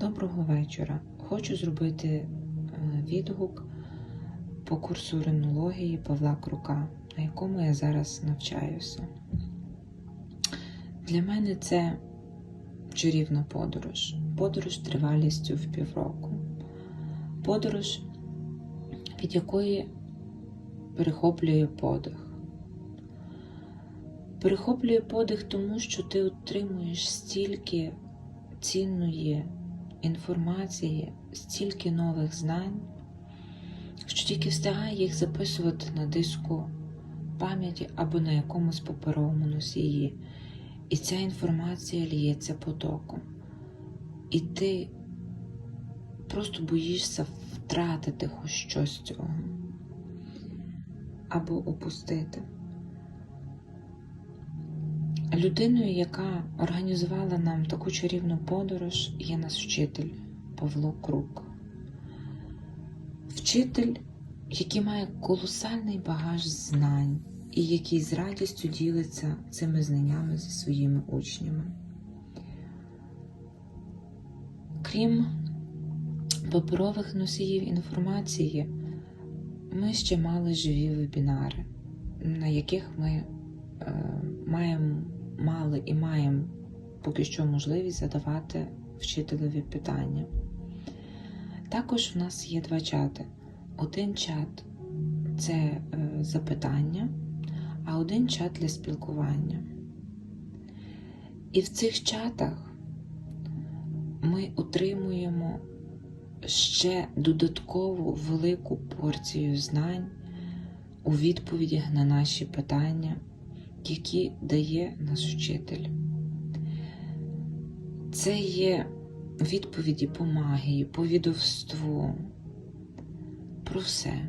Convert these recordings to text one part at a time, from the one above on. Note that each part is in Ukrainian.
Доброго вечора. Хочу зробити е, відгук по курсу ринології Павла Крука, на якому я зараз навчаюся. Для мене це чарівна подорож. Подорож тривалістю в півроку. Подорож, від якої перехоплює подих. Перехоплює подих тому, що ти отримуєш стільки цінної інформації, стільки нових знань, що тільки встигає їх записувати на диску пам'яті або на якомусь паперовому носії. І ця інформація ліється потоком. І ти просто боїшся втратити хоч щось цього або опустити. Людиною, яка організувала нам таку чарівну подорож, є наш вчитель Павло Крук. Вчитель, який має колосальний багаж знань і який з радістю ділиться цими знаннями зі своїми учнями. Крім паперових носіїв інформації, ми ще мали живі вебінари, на яких ми е, маємо мали і маємо поки що можливість задавати вчителеві питання. Також в нас є два чати. Один чат це е, запитання, а один чат для спілкування. І в цих чатах ми отримуємо ще додаткову велику порцію знань у відповідях на наші питання які дає наш вчитель. Це є відповіді по магії, по відовству, про все.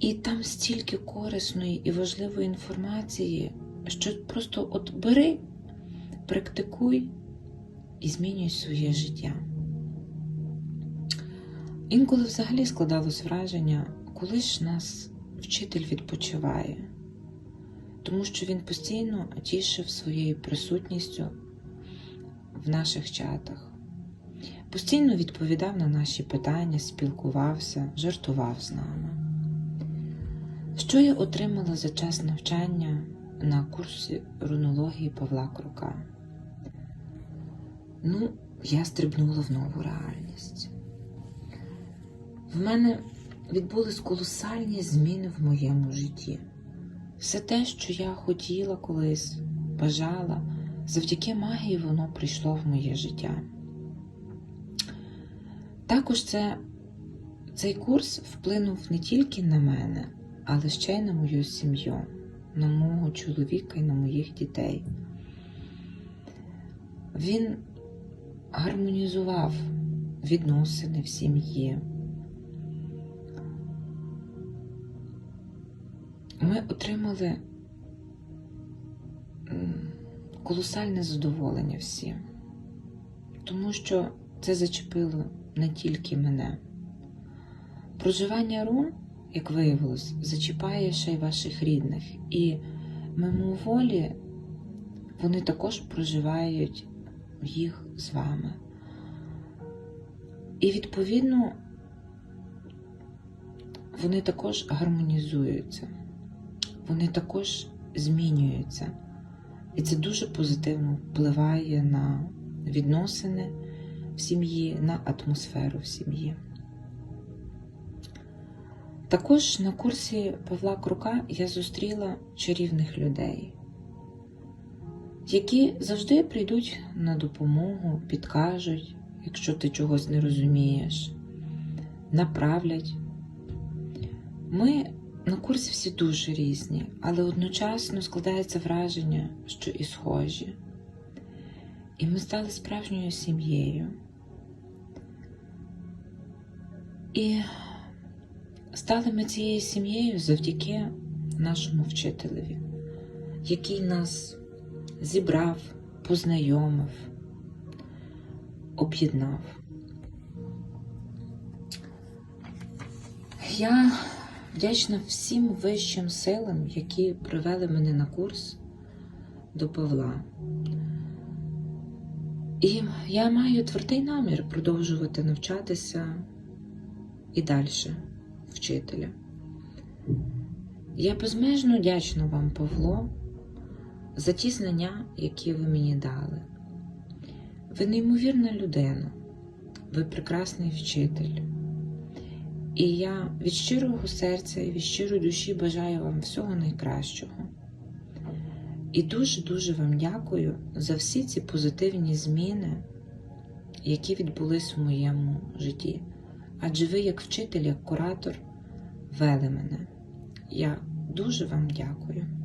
І там стільки корисної і важливої інформації, що просто от бери, практикуй і змінюй своє життя. Інколи взагалі складалось враження, коли ж нас вчитель відпочиває тому що він постійно тішив своєю присутністю в наших чатах, постійно відповідав на наші питання, спілкувався, жартував з нами. Що я отримала за час навчання на курсі рунології Павла Крука? Ну, я стрибнула в нову реальність. В мене відбулись колосальні зміни в моєму житті. Все те, що я хотіла колись, бажала, завдяки магії воно прийшло в моє життя. Також це, цей курс вплинув не тільки на мене, але ще й на мою сім'ю, на мого чоловіка і на моїх дітей. Він гармонізував відносини в сім'ї. Ми отримали колосальне задоволення всі, тому що це зачепило не тільки мене. Проживання рун, як виявилось, зачіпає ще й ваших рідних, і мимоволі вони також проживають їх з вами. І, відповідно, вони також гармонізуються вони також змінюються. І це дуже позитивно впливає на відносини в сім'ї, на атмосферу в сім'ї. Також на курсі Павла Крука я зустріла чарівних людей, які завжди прийдуть на допомогу, підкажуть, якщо ти чогось не розумієш, направлять. Ми на курсі всі дуже різні, але одночасно складається враження, що і схожі. І ми стали справжньою сім'єю. І стали ми цією сім'єю завдяки нашому вчителеві, який нас зібрав, познайомив, об'єднав. Я Вдячна всім вищим силам, які привели мене на курс до Павла. І я маю твердий намір продовжувати навчатися і далі вчителя. Я безмежно вдячна вам, Павло, за ті знання, які ви мені дали. Ви неймовірна людина, ви прекрасний вчитель. І я від щирого серця і від щирої душі бажаю вам всього найкращого. І дуже-дуже вам дякую за всі ці позитивні зміни, які відбулись в моєму житті. Адже ви, як вчитель, як куратор, вели мене. Я дуже вам дякую.